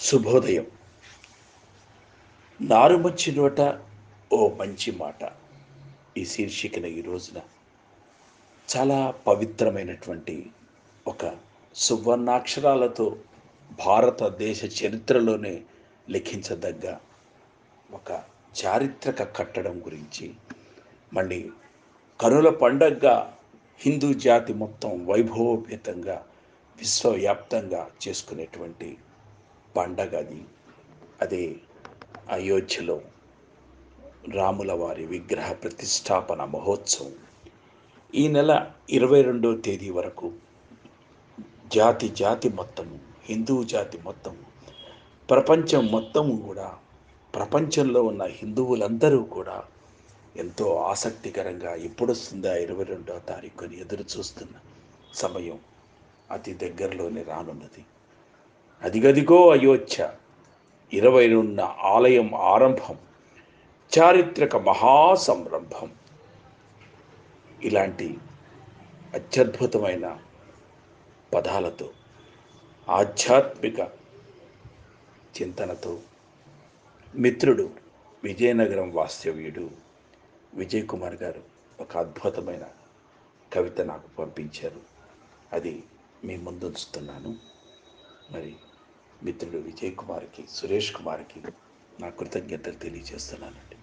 శుభోదయం. నారుమచ్చి నోట ఓ మంచి మాట. ఈ శీర్షికన ఈ రోజున చాలా పవిత్రమైనటువంటి ఒక సువర్ణాక్షరాలతో భారతదేశ చరిత్రలోనే లిఖించదగ్గ ఒక చారిత్రక కట్టడం గురించి మళ్ళీ కనుల పండగగా హిందూ జాతి మొత్తం వైభవోపేతంగా విశ్వవ్యాప్తంగా చేసుకునేటువంటి పండగ అది. అదే అయోధ్యలో రాముల వారి విగ్రహ ప్రతిష్టాపన మహోత్సవం. ఈ నెల ఇరవై రెండో తేదీ వరకు జాతి జాతి మొత్తము హిందూ జాతి మొత్తము ప్రపంచం మొత్తము కూడా ప్రపంచంలో ఉన్న హిందువులందరూ కూడా ఎంతో ఆసక్తికరంగా ఎప్పుడొస్తుందా ఇరవై రెండవ తారీఖుని ఎదురు చూస్తున్న సమయం అతి దగ్గరలోనే రానున్నది. అదిగదిగో అయోధ్య. ఇరవై ఉన్న ఆలయం ఆరంభం. చారిత్రక మహాసంరంభం. ఇలాంటి అత్యద్భుతమైన పదాలతో ఆధ్యాత్మిక చింతనతో మిత్రుడు విజయనగరం వాస్తవ్యుడు విజయ్ కుమార్ గారు ఒక అద్భుతమైన కవిత నాకు పంపించారు. అది మీ ముందుంచుతున్నాను. మరి మిత్రుడు విజయ్ కుమార్కి సురేష్ కుమార్కి నా కృతజ్ఞతలు తెలియజేస్తున్నానండి.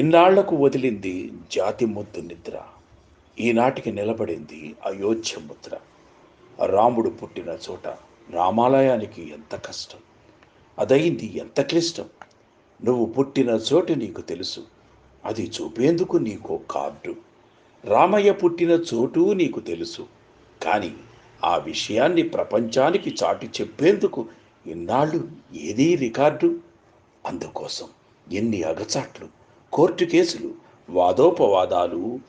ఇన్నాళ్ళకు వదిలింది జాతి ముద్దు నిద్ర. ఈనాటికి నిలబడింది అయోధ్య ముద్ర. రాముడు పుట్టిన చోట రామాలయానికి ఎంత కష్టం. అదైంది ఎంత క్లిష్టం. నువ్వు పుట్టిన చోటు నీకు తెలుసు. అది చూపేందుకు నీకో కార్డు. రామయ్య పుట్టిన చోటు నీకు తెలుసు. కానీ ఆ విషయాన్ని ప్రపంచానికి చాటి చెప్పేందుకు ఇన్నాళ్ళు ఏదీ రికార్డు? అందుకోసం ఎన్ని అగచాట్లు కోర్టు కేసులు వాదోపవాదాలు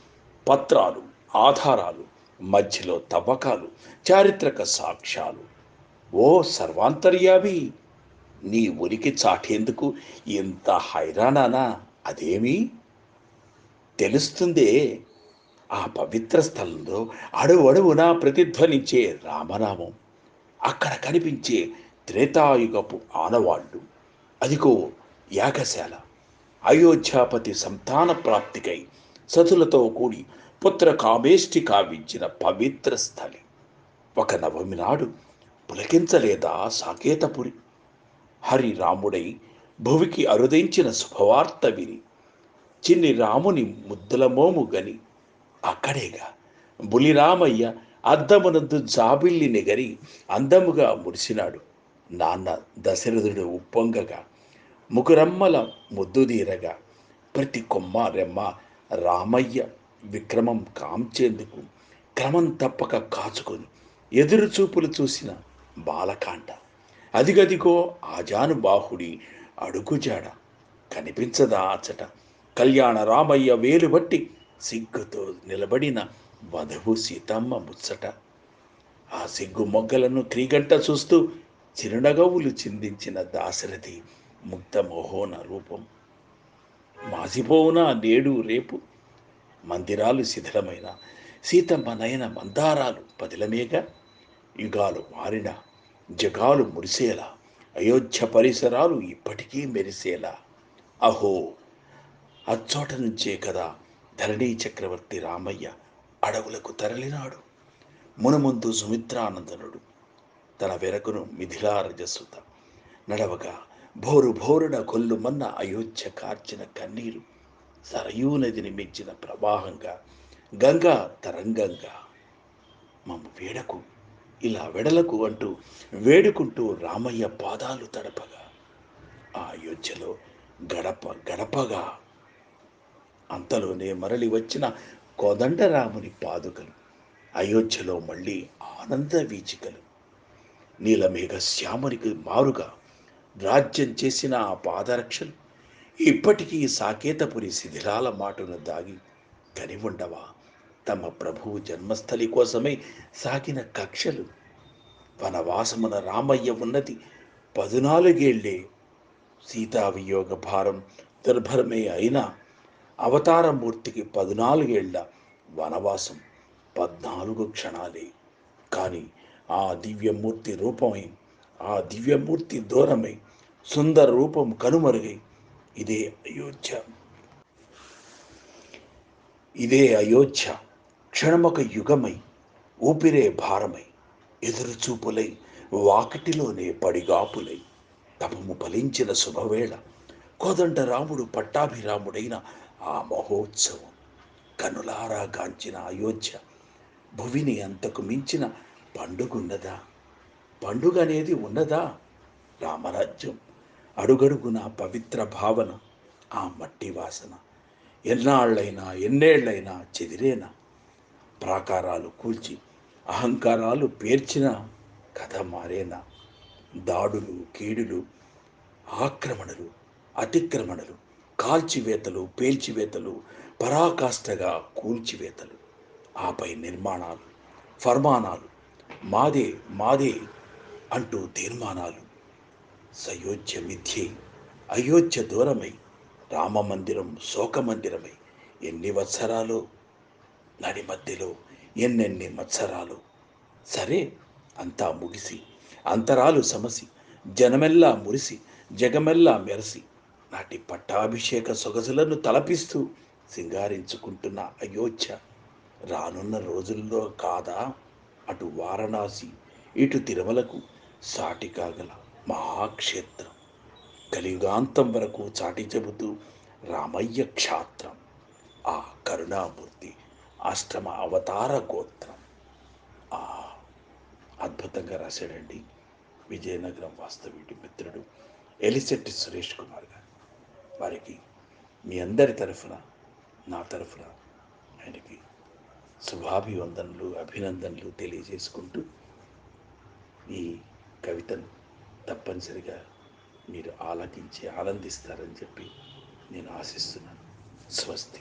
పత్రాలు ఆధారాలు మధ్యలో తవ్వకాలు చారిత్రక సాక్ష్యాలు. ఓ సర్వాంతర్యామి నీ ఉనికి చాటేందుకు ఇంత హైరాణానా? అదేమి? తెలుస్తుందే ఆ పవిత్ర స్థలంలో అడుగు ప్రతిధ్వనించే రామనామం. అక్కడ కనిపించే త్రేతాయుగపు ఆనవాళ్ళు అదిగో యాగశాల. అయోధ్యాపతి సంతాన ప్రాప్తికై సతులతో కూడి పుత్ర కామేష్టి కావించిన పవిత్ర స్థలి. ఒక నవమి నాడు పులకించలేదా సాకేతపురి? హరి రాముడై భువికి అరుదించిన శుభవార్త విని చిన్ని రాముని ముద్దలమోము గని అక్కడేగా. బులిరామయ్య అద్దమునందు జాబిల్లి నెగరి అందముగా మురిసినాడు. నాన్న దశరథుడు ఉప్పొంగగా. ముకురమ్మల ముద్దుదీరగా ప్రతి కొమ్మ రెమ్మ రామయ్య విక్రమం కాంచేందుకు క్రమం తప్పక కాచుకొని ఎదురు చూపులు చూసిన బాలకాండ. అదిగదిగో ఆజానుబాహుడి అడుగుజాడ. కనిపించదా అచ్చట. కళ్యాణ రామయ్య వేలు బట్టి సిగ్గుతో నిలబడిన వధువు సీతమ్మ ముచ్చట. ఆ సిగ్గు మొగ్గలను క్రీగంట చూస్తూ చిరునగవులు చిందించిన దాశరథి ముక్త మోహోన రూపం. మాసిపోవునా నేడు రేపు? మందిరాలు శిథిలమైన సీతమ్మ నయన మందారాలు పదిలమేగా. యుగాలు మారిన జగాలు మురిసేలా అయోధ్య పరిసరాలు ఇప్పటికీ మెరిసేలా. అహో! అచ్చోట నుంచే కదా ధరణీ చక్రవర్తి రామయ్య అడవులకు తరలినాడు. మునముందు సుమిత్రానందనుడు తన వెరకును మిథిలారజసుత నడవగా భోరు భోరున కొల్లుమన్న అయోధ్య కార్చిన కన్నీరు సరయూ నదిని మించిన ప్రవాహంగా గంగా తరంగంగా మమ్మ వేడకు ఇలా వెడలకు అంటూ వేడుకుంటూ రామయ్య పాదాలు తడపగా ఆ అయోధ్యలో గడప గడపగా అంతలోనే మరలి వచ్చిన కోదండరాముని పాదుకలు అయోధ్యలో మళ్ళీ ఆనంద వీచికలు. నీలమేఘ శ్యామునికి మారుగా రాజ్యం చేసిన ఆ పాదరక్షలు ఇప్పటికీ సాకేతపురి శిథిలాల మాటను దాగి కనివుండవా తమ ప్రభువు జన్మస్థలి కోసమై సాగిన కక్షలు. వనవాసమున రామయ్య ఉన్నది పదునాలుగేళ్ళే. సీతావియోగ భారం దుర్భరమే అయినా అవతారమూర్తికి పద్నాలుగేళ్ళ వనవాసం పద్నాలుగు క్షణాలే. కానీ ఆ దివ్యమూర్తి రూపమై ఆ దివ్యమూర్తి దూరమై సుందర రూపం కనుమరుగై ఇదే అయోధ్య. ఇదే అయోధ్య క్షణమొక యుగమై ఊపిరే భారమై ఎదురుచూపులై వాకిటిలోనే పడిగాపులై తపము ఫలించిన శుభవేళ కోదండ రాముడు పట్టాభిరాముడైన ఆ మహోత్సవం. కనులారా గాంచిన అయోధ్య భువిని అంతకు మించిన పండుగున్నదా? పండుగ అనేది ఉన్నదా? రామరాజ్యం అడుగడుగున పవిత్ర భావన ఆ మట్టి వాసన. ఎన్నాళ్ళైనా ఎన్నేళ్ళైనా చెదిరేనా? ప్రాకారాలు కూల్చి అహంకారాలు పేర్చిన కథ మారేనా? దాడులు కీడులు ఆక్రమణలు అతిక్రమణలు కాల్చివేతలు పేల్చివేతలు పరాకాష్ఠగా కూల్చివేతలు. ఆపై నిర్మాణాలు ఫర్మానాలు మాదే మాదే అంటూ తీర్మానాలు. సయోధ్య మిథ్యై అయోధ్య దూరమై రామమందిరం శోకమందిరమై ఎన్ని వత్సరాలు? నడి మధ్యలో ఎన్నెన్ని మత్సరాలు? సరే అంతా ముగిసి అంతరాలు సమసి జనమెల్లా మురిసి జగమెల్లా మెరసి నాటి పట్టాభిషేక సొగసులను తలపిస్తూ సింగారించుకుంటున్న అయోధ్య రానున్న రోజుల్లో కాదా? అటు వారణాసి ఇటు తిరుమలకు సాటి కాగల మహాక్షేత్రం. కలియుగాంతం వరకు చాటి చెబుతూ రామయ్య క్షాత్రం ఆ కరుణామూర్తి అష్టమ అవతార గోత్రం. ఆ అద్భుతంగా రాశాడండి విజయనగరం వాస్తవ్యుడి మిత్రుడు ఎలిసెట్టి సురేష్ కుమార్ గారు. వారికి మీ అందరి తరఫున నా తరఫున ఆయనకి శుభాభివందనలు అభినందనలు తెలియజేసుకుంటూ ఈ కవితను తప్పనిసరిగా మీరు ఆలకించి ఆనందిస్తారని చెప్పి నేను ఆశిస్తున్నాను. స్వస్తి.